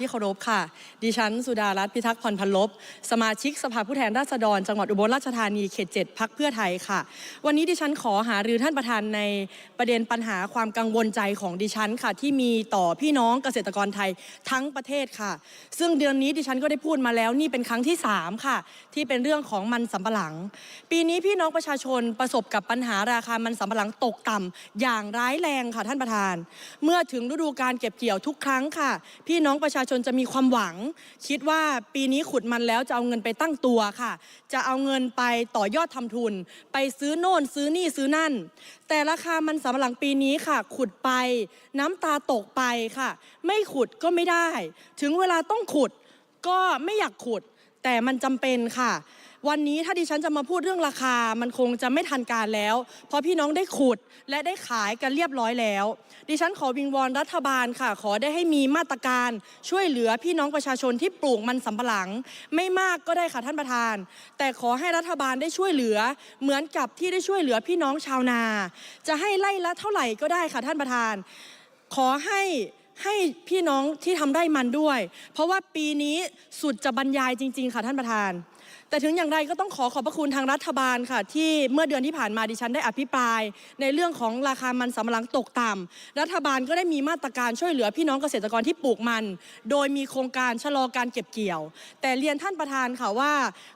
ที่เคารพค่ะ ดิฉัน สุดารัตน์พิทักษ์พรพันลบ สมาชิกสภาผู้แทนราษฎร จังหวัดอุบลราชธานีเขตเจ็ดพักเพื่อไทยค่ะ วันนี้ดิฉันขอหารือท่านประธานในประเด็นปัญหาความกังวลใจของดิฉันค่ะ ที่มีต่อพี่น้องเกษตรกรไทยทั้งประเทศค่ะ ซึ่งเดือนนี้ดิฉันก็ได้พูดมาแล้วนี่เป็นครั้งที่สามค่ะ ที่เป็นเรื่องของมันสำปะหลัง ปีนี้พี่น้องประชาชนประสบกับปัญหาราคามันสำปะหลังตกต่ำอย่างร้ายแรงค่ะท่านประธาน เมื่อถึงฤดูการเก็บเกี่ยวทุกครั้งค่ะ พี่น้องประชาชนจะมีความหวัง คิดว่าปีนี้ขุดมันแล้วจะเอาเงินไปตั้งตัวค่ะ จะเอาเงินไปต่อยอดทำทุน ไปซื้อโน่นซื้อนี่ซื้อนั่น แต่ราคามันสำหลังปีนี้ค่ะ ขุดไป น้ำตาตกไปค่ะ ไม่ขุดก็ไม่ได้ ถึงเวลาต้องขุดก็ไม่อยากขุด แต่มันจำเป็นค่ะ วันนี้ถ้าดิฉันจะมาพูดเรื่องราคา มันคงจะไม่ทันการแล้ว เพราะพี่น้องได้ขุดและได้ขายกันเรียบร้อยแล้ว ดิฉันขอวิงวอนรัฐบาลค่ะ ขอได้ให้มีมาตรการช่วยเหลือพี่น้องประชาชนที่ปลูกมันสำปะหลัง ไม่มากก็ได้ค่ะท่านประธาน แต่ขอให้รัฐบาลได้ช่วยเหลือ เหมือนกับที่ได้ช่วยเหลือพี่น้องชาวนา จะให้ไล่ละเท่าไหร่ก็ได้ค่ะท่านประธาน ขอให้ ให้พี่น้องที่ทำได้มันด้วยเพราะว่าปีนี้สุดจะบรรยายจริงๆค่ะท่านประธาน แต่ถึงอย่างไรก็ต้องขอขอบพระคุณทางรัฐบาลค่ะ ที่เมื่อเดือนที่ผ่านมาดิฉันได้อภิปราย ในเรื่องของราคามันสำปะหลังตกต่ำรัฐบาลก็ได้มีมาตรการช่วยเหลือพี่น้องเกษตรกรที่ปลูกมัน โดยมีโครงการชะลอการเก็บเกี่ยว แต่เรียนท่านประธานค่ะว่า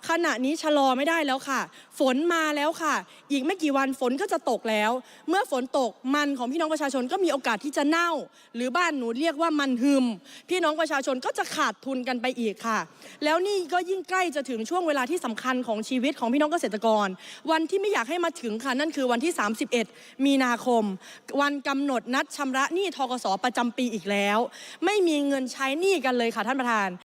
ขณะนี้ชะลอไม่ได้แล้วค่ะ ฝนมาแล้วค่ะ อีกไม่กี่วันฝนก็จะตกแล้ว เมื่อฝนตกมันของพี่น้องประชาชนก็มีโอกาสที่จะเน่า หรือบ้านหนูเรียกว่ามันหึม พี่น้องประชาชนก็จะขาดทุนกันไปอีกค่ะ แล้วนี่ก็ยิ่งใกล้จะถึงช่วงเวลาที่สำคัญของชีวิตของพี่น้องเกษตรกร วันที่ไม่อยากให้มาถึงค่ะนั่นคือวันที่ 31 มีนาคม วันกำหนดนัดชำระหนี้ทกสประจำปีอีกแล้ว ไม่มีเงินใช้หนี้กันเลยค่ะท่านประธาน